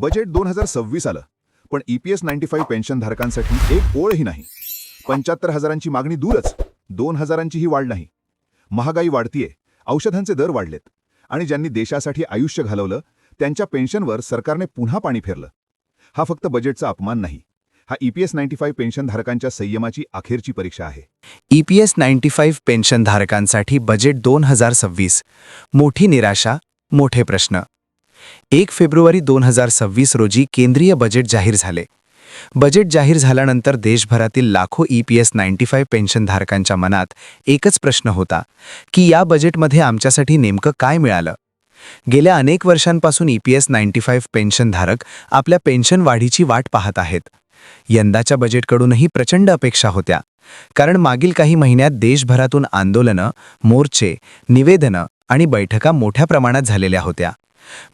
Budget दोन हजार सव्वीस आलं पण ईपीएस नाईन्टी फाईव्ह पेन्शनधारकांसाठी एक ओळही नाही. पंच्याहत्तर हजारांची मागणी दूरच दोन हजारांचीही वाढ नाही. महागाई वाढतीये औषधांचे दर वाढलेत आणि ज्यांनी देशासाठी आयुष्य घालवलं त्यांच्या पेन्शनवर सरकारने पुन्हा पाणी फेरलं. हा फक्त बजेटचा अपमान नाही हा ईपीएस नाईन्टी फाईव्ह पेन्शनधारकांच्या संयमाची अखेरची परीक्षा आहे. ईपीएस नाईन्टी फाईव्ह पेन्शनधारकांसाठी बजेट दोन हजार सव्वीस मोठी निराशा मोठे प्रश्न. एक फेब्रुवारी दोन हजार सव्वीस रोजी केंद्रीय बजेट जाहीर झाले. बजेट जाहीर झाल्यानंतर देशभरातील लाखो E P S ninety five पेन्शनधारकांच्या मनात एकच प्रश्न होता की या बजेटमध्ये आमच्यासाठी नेमकं काय मिळालं? गेल्या अनेक वर्षांपासून E P S ninety five पेन्शनधारक आपल्या पेन्शन वाढीची वाट पाहत आहेत. यंदाच्या बजेटकडूनही प्रचंड अपेक्षा होत्या कारण मागील काही महिन्यात देशभरातून आंदोलनं मोर्चे निवेदनं आणि बैठका मोठ्या प्रमाणात झालेल्या होत्या.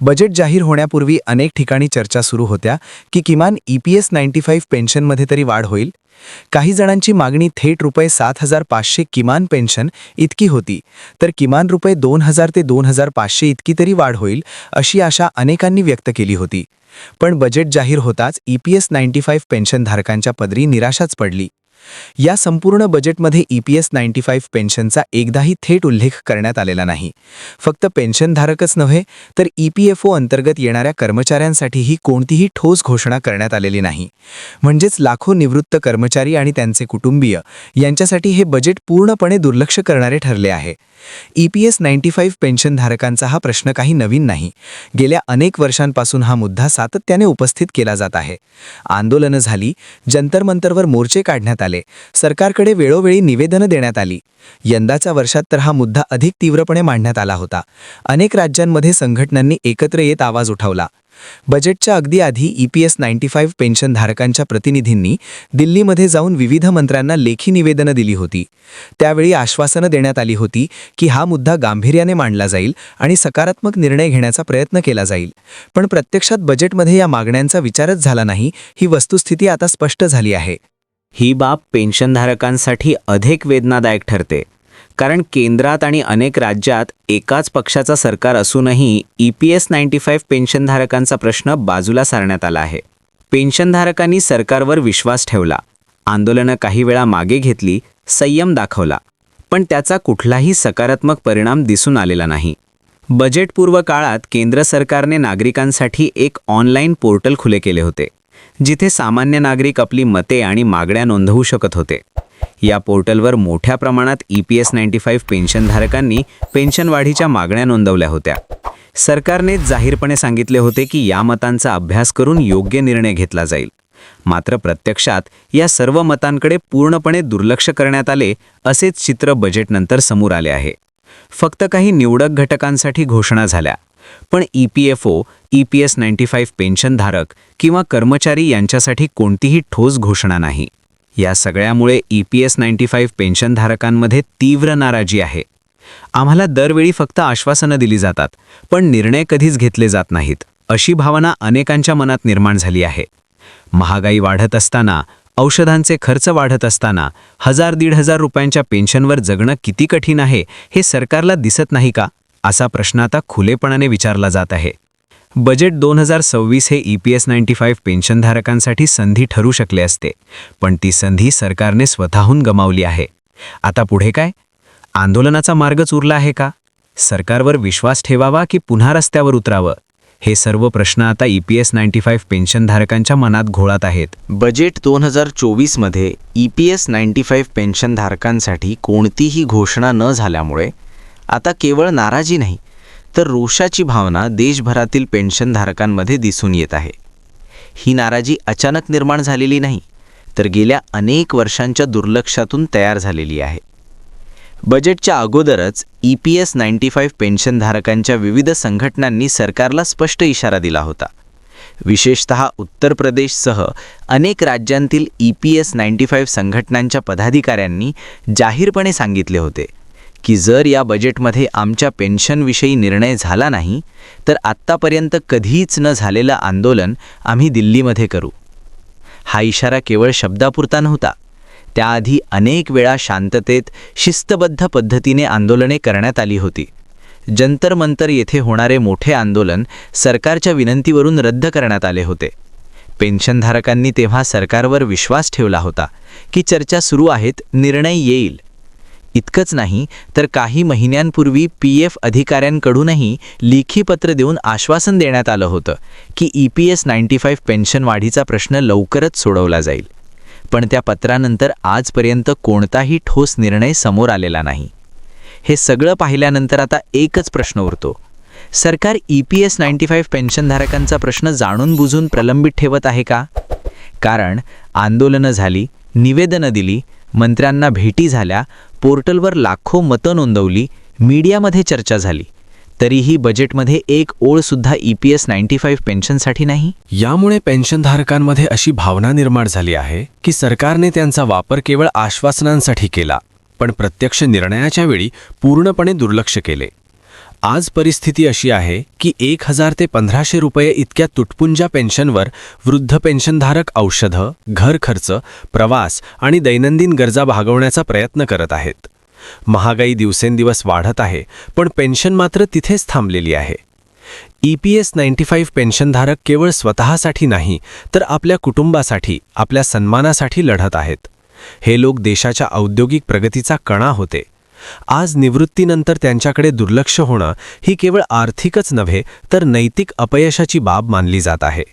बजेट जाहीर होण्यापूर्वी अनेक ठिकाणी चर्चा सुरू होत्या की किमान E P S ninety five पेन्शनमध्ये तरी वाढ होईल. काही जणांची मागणी थेट रुपये सात हजार पाचशे किमान पेन्शन इतकी होती तर किमान रुपये दोन हजार ते दोन हजार पाचशे इतकी तरी वाढ होईल अशी आशा अनेकांनी व्यक्त केली होती. पण बजेट जाहीर होताच E P S ninety five पेन्शनधारकांच्या पदरी निराशाच पडली. या संपूर्ण बजेटमध्ये E P S ninety five पेन्शनचा एकदाही थेट उल्लेख करण्यात आलेला नाही. फक्त पेन्शनधारकच नव्हे तर ई पी एफ ओ अंतर्गत येणाऱ्या कर्मचाऱ्यांसाठीही कोणतीही ठोस घोषणा करण्यात आलेली नाही. म्हणजेच लाखो निवृत्त कर्मचारी आणि त्यांचे कुटुंबीय यांच्यासाठी हे बजेट पूर्णपणे दुर्लक्ष करणारे ठरले आहे. E P S ninety five पेन्शनधारकांचा हा प्रश्न काही नवीन नाही. गेल्या अनेक वर्षांपासून हा मुद्दा सातत्याने उपस्थित केला जात आहे. आंदोलनं झाली जंतरमंतरवर मोर्चे काढण्यात आले. सरकारकडे वेळोवेळी निवेदनं देण्यात आली. यंदाच्या वर्षात तर हा मुद्दा अधिक तीव्रपणे मांडण्यात आला होता. अनेक राज्यांमध्ये संघटनांनी एकत्र येत आवाज उठवला. बजेटच्या अगदी आधी E P S ninety five पेन्शनधारकांच्या प्रतिनिधींनी दिल्लीमध्ये जाऊन विविध मंत्र्यांना लेखी निवेदनं दिली होती. त्यावेळी आश्वासनं देण्यात आली होती की हा मुद्दा गांभीर्याने मांडला जाईल आणि सकारात्मक निर्णय घेण्याचा प्रयत्न केला जाईल. पण प्रत्यक्षात बजेटमध्ये या मागण्यांचा विचारच झाला नाही ही वस्तुस्थिती आता स्पष्ट झाली आहे. ही बाब पेन्शनधारकांसाठी अधिक वेदनादायक ठरते. कारण केंद्रात आणि अनेक राज्यात एकाच पक्षाचा सरकार असूनही E P S ninety five पेन्शनधारकांचा प्रश्न बाजूला सारण्यात आला आहे. पेन्शनधारकांनी सरकारवर विश्वास ठेवला. आंदोलनं काही वेळा मागे घेतली संयम दाखवला. पण त्याचा कुठलाही सकारात्मक परिणाम दिसून आलेला नाही. बजेटपूर्व काळात केंद्र सरकारने नागरिकांसाठी एक ऑनलाईन पोर्टल खुले केले होते. जिथे सामान्य नागरिक आपली मते आणि मागण्या नोंदवू शकत होते. या पोर्टलवर मोठ्या प्रमाणात E P S ninety five पेन्शनधारकांनी pension वाढीच्या मागण्या नोंदवल्या होत्या. सरकारने जाहीरपणे सांगितले होते की या मतांचा अभ्यास करून योग्य निर्णय घेतला जाईल. मात्र प्रत्यक्षात या सर्व मतांकडे पूर्णपणे दुर्लक्ष करण्यात आले असेच चित्र बजेटनंतर समोर आले आहे. फक्त काही निवडक घटकांसाठी घोषणा झाल्या. पण E P F O E P S ninety five पेन्शनधारक किंवा कर्मचारी यांच्यासाठी कोणतीही ठोस घोषणा नाही. या सगळ्यामुळे E P S ninety five पेन्शनधारकांमध्ये तीव्र नाराजी आहे. आम्हाला दरवेळी फक्त आश्वासनं दिली जातात पण निर्णय कधीच घेतले जात नाहीत अशी भावना अनेकांच्या मनात निर्माण झाली आहे. महागाई वाढत असताना औषधांचे खर्च वाढत असताना हजार दीड हजार रुपयांच्या पेन्शनवर जगणं किती कठीण आहे हे सरकारला दिसत नाही का? असा प्रश्न आता खुलेपणाने विचारला जात आहे. बजेट दोन हजार सव्वीस हे E P S ninety five पेन्शनधारकांसाठी संधी ठरू शकले असते पण ती संधी सरकारने स्वतःहून गमावली आहे. आता पुढे काय? आंदोलनाचा मार्गच उरला आहे का? सरकारवर विश्वास ठेवावा की पुन्हा रस्त्यावर उतरावं? हे सर्व प्रश्न आता E P S ninety five पेन्शनधारकांच्या मनात घोळत आहेत. बजेट दोन हजार चोवीसमध्ये E P S ninety five पेन्शनधारकांसाठी कोणतीही घोषणा न झाल्यामुळे आता केवळ नाराजी नाही तर रोषाची भावना देशभरातील पेन्शनधारकांमध्ये दिसून येत आहे. ही नाराजी अचानक निर्माण झालेली नाही तर गेल्या अनेक वर्षांच्या दुर्लक्षातून तयार झालेली आहे. बजेटच्या अगोदरच E P S ninety five पेन्शनधारकांच्या विविध संघटनांनी सरकारला स्पष्ट इशारा दिला होता. विशेषत उत्तर प्रदेशसह अनेक राज्यांतील E P S ninety five संघटनांच्या पदाधिकाऱ्यांनी जाहीरपणे सांगितले होते की जर या बजेटमध्ये आमच्या पेन्शनविषयी निर्णय झाला नाही तर आत्तापर्यंत कधीच न झालेलं आंदोलन आम्ही दिल्लीमध्ये करू. हा इशारा केवळ शब्दापुरता नव्हता. त्याआधी अनेक वेळा शांततेत शिस्तबद्ध पद्धतीने आंदोलने करण्यात आली होती. जंतर मंतर येथे होणारे मोठे आंदोलन सरकारच्या विनंतीवरून रद्द करण्यात आले होते. पेन्शनधारकांनी तेव्हा सरकारवर विश्वास ठेवला होता की चर्चा सुरू आहेत निर्णय येईल. इतकंच नाही तर काही महिन्यांपूर्वी पी एफ अधिकाऱ्यांकडूनही लेखी पत्र देऊन आश्वासन देण्यात आलं होतं की E P S ninety five pension वाढीचा प्रश्न लवकरच सोडवला जाईल. पण त्या पत्रानंतर आजपर्यंत कोणताही ठोस निर्णय समोर आलेला नाही. हे सगळं पाहिल्यानंतर आता एकच प्रश्न उरतो. सरकार E P S ninety five पेन्शनधारकांचा प्रश्न जाणून बुजून प्रलंबित ठेवत आहे का? कारण आंदोलनं झाली निवेदनं दिली मंत्र्यांना भेटी झाल्या पोर्टलवर लाखो मतं नोंदवली मीडियामध्ये चर्चा झाली. तरीही बजेटमध्ये एक ओळसुद्धा E P S ninety five पेन्शनसाठी नाही? यामुळे पेन्शनधारकांमध्ये अशी भावना निर्माण झाली आहे की सरकारने त्यांचा वापर केवळ आश्वासनांसाठी केला पण प्रत्यक्ष निर्णयाच्या वेळी पूर्णपणे दुर्लक्ष केले. आज परिस्थिती अशी आहे की एक हजार ते पंधराशे रुपये इतक्या तुटपुंजा पेन्शनवर वृद्ध पेन्शनधारक औषधं घर खर्च प्रवास आणि दैनंदिन गरजा भागवण्याचा प्रयत्न करत आहेत. महागाई दिवसेंदिवस वाढत आहे पण पेन्शन मात्र तिथेच थांबलेली आहे. E P S ninety five पेन्शनधारक केवळ स्वतःसाठी नाही तर आपल्या कुटुंबासाठी आपल्या सन्मानासाठी लढत आहेत. हे लोक देशाच्या औद्योगिक प्रगतीचा कणा होते. आज निवृत्तीनंतर त्यांच्याकडे दुर्लक्ष होणं ही केवळ आर्थिकच नव्हे तर नैतिक अपयशाची बाब मानली जात आहे.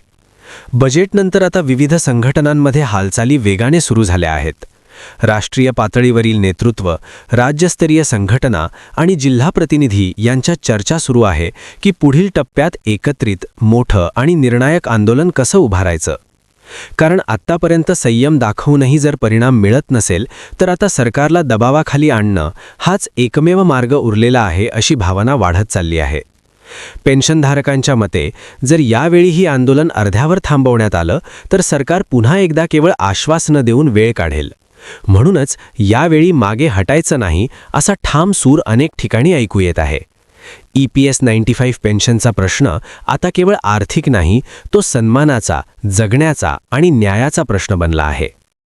बजेटनंतर आता विविध संघटनांमध्ये हालचाली वेगाने सुरू झाल्या आहेत. राष्ट्रीय पातळीवरील नेतृत्व राज्यस्तरीय संघटना आणि जिल्हा प्रतिनिधी यांच्यात चर्चा सुरू आहे की पुढील टप्प्यात एकत्रित मोठं आणि निर्णायक आंदोलन कसं उभारायचं. कारण आत्तापर्यंत संयम दाखवूनही जर परिणाम मिळत नसेल तर आता सरकारला दबावाखाली आणणं हाच एकमेव मार्ग उरलेला आहे अशी भावना वाढत चालली आहे. पेन्शनधारकांच्या मते जर यावेळी ही आंदोलन अर्ध्यावर थांबवण्यात आलं तर सरकार पुन्हा एकदा केवळ आश्वासनं देऊन वेळ काढेल. म्हणूनच यावेळी मागे हटायचं नाही असा ठाम सूर अनेक ठिकाणी ऐकू येत आहे. E P S ninety five पेन्शनचा प्रश्न आता केवळ आर्थिक नाही तो सन्मानाचा जगण्याचा आणि न्यायाचा प्रश्न बनला आहे.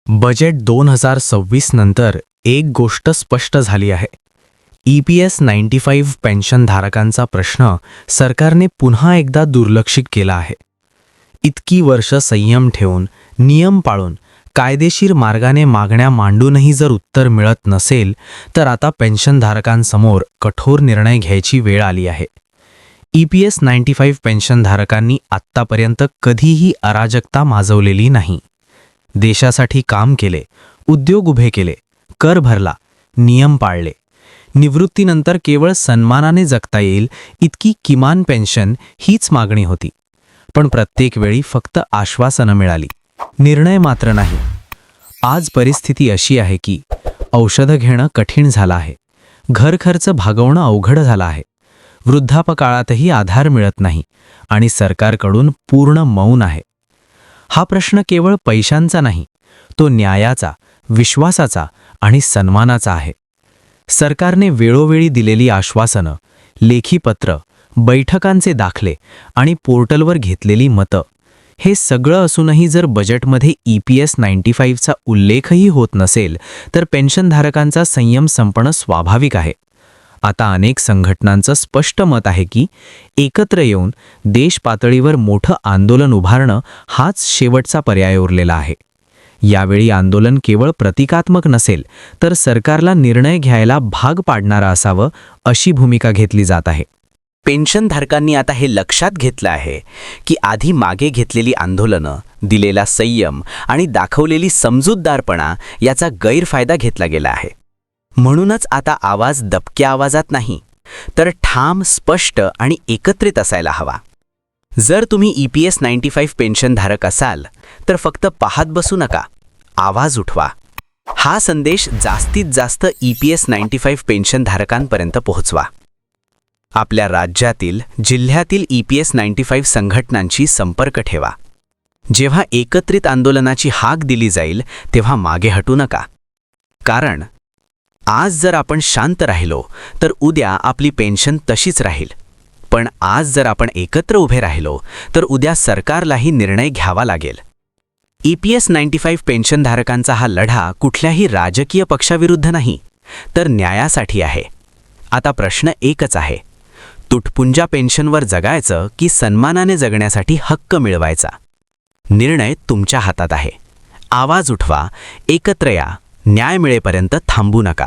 बजेट दोन हजार सव्वीस नंतर एक गोष्ट स्पष्ट झाली आहे. E P S ninety five पेन्शनधारकांचा प्रश्न सरकारने पुन्हा एकदा दुर्लक्षित केला आहे. इतकी वर्ष संयम ठेवून नियम पाळून कायदेशीर मार्गाने मागण्या मांडूनही जर उत्तर मिळत नसेल तर आता पेन्शनधारकांसमोर कठोर निर्णय घ्यायची वेळ आली आहे. E P S ninety five पेन्शनधारकांनी आत्तापर्यंत कधीही अराजकता माजवलेली नाही. देशासाठी काम केले उद्योग उभे केले कर भरला नियम पाळले. निवृत्तीनंतर केवळ सन्मानाने जगता येईल इतकी किमान पेन्शन हीच मागणी होती. पण प्रत्येक वेळी फक्त आश्वासनं मिळाली. निर्णय मात्र नाही. आज परिस्थिती अशी आहे की औषधं घेणं कठीण झालं आहे. घर खर्च भागवणं अवघड झालं आहे. वृद्धापकाळातही आधार मिळत नाही आणि सरकारकडून पूर्ण मौन आहे. हा प्रश्न केवळ पैशांचा नाही तो न्यायाचा विश्वासाचा आणि सन्मानाचा आहे. सरकारने वेळोवेळी दिलेली आश्वासनं लेखी पत्र बैठकांचे दाखले आणि पोर्टलवर घेतलेली मतं हे सगळं असूनही जर बजेटमध्ये ई पी एस नाईन्टी फाईव्हचा उल्लेखही होत नसेल तर पेन्शनधारकांचा संयम संपणं स्वाभाविक आहे. आता अनेक संघटनांचं स्पष्ट मत आहे की एकत्र येऊन देश पातळीवर मोठं आंदोलन उभारणं हाच शेवटचा पर्याय उरलेला आहे. यावेळी आंदोलन केवळ प्रतिकात्मक नसेल तर सरकारला निर्णय घ्यायला भाग पाडणारं असावं अशी भूमिका घेतली जात आहे. पेन्शनधारकांनी आता हे लक्षात घेतलं आहे की आधी मागे घेतलेली आंदोलनं दिलेला संयम आणि दाखवलेली समजूतदारपणा याचा गैरफायदा घेतला गेला आहे. म्हणूनच आता आवाज दबक्या आवाजात नाही तर ठाम स्पष्ट आणि एकत्रित असायला हवा. जर तुम्ही E P S ninety five पेन्शनधारक असाल तर फक्त पाहत बसू नका आवाज उठवा. हा संदेश जास्तीत जास्त E P S ninety five पेन्शनधारकांपर्यंत पोहोचवा. आपल्या राज्यातील जिल्ह्यातील E P S ninety five संघटनांशी संपर्क ठेवा. जेव्हा एकत्रित आंदोलनाची हाक दिली जाईल तेव्हा मागे हटू नका. कारण आज जर आपण शांत राहिलो तर उद्या आपली पेन्शन तशीच राहील. पण आज जर आपण एकत्र उभे राहिलो तर उद्या सरकारलाही निर्णय घ्यावा लागेल. E P S ninety five पेन्शनधारकांचा हा लढा कुठल्याही राजकीय पक्षाविरुद्ध नाही तर न्यायासाठी आहे. आता प्रश्न एकच आहे. तुटपुंजा पेन्शनवर जगायचं की सन्मानाने जगण्यासाठी हक्क मिळवायचा? निर्णय तुमच्या हातात आहे. आवाज उठवा एकत्र या. न्याय मिळेपर्यंत थांबू नका.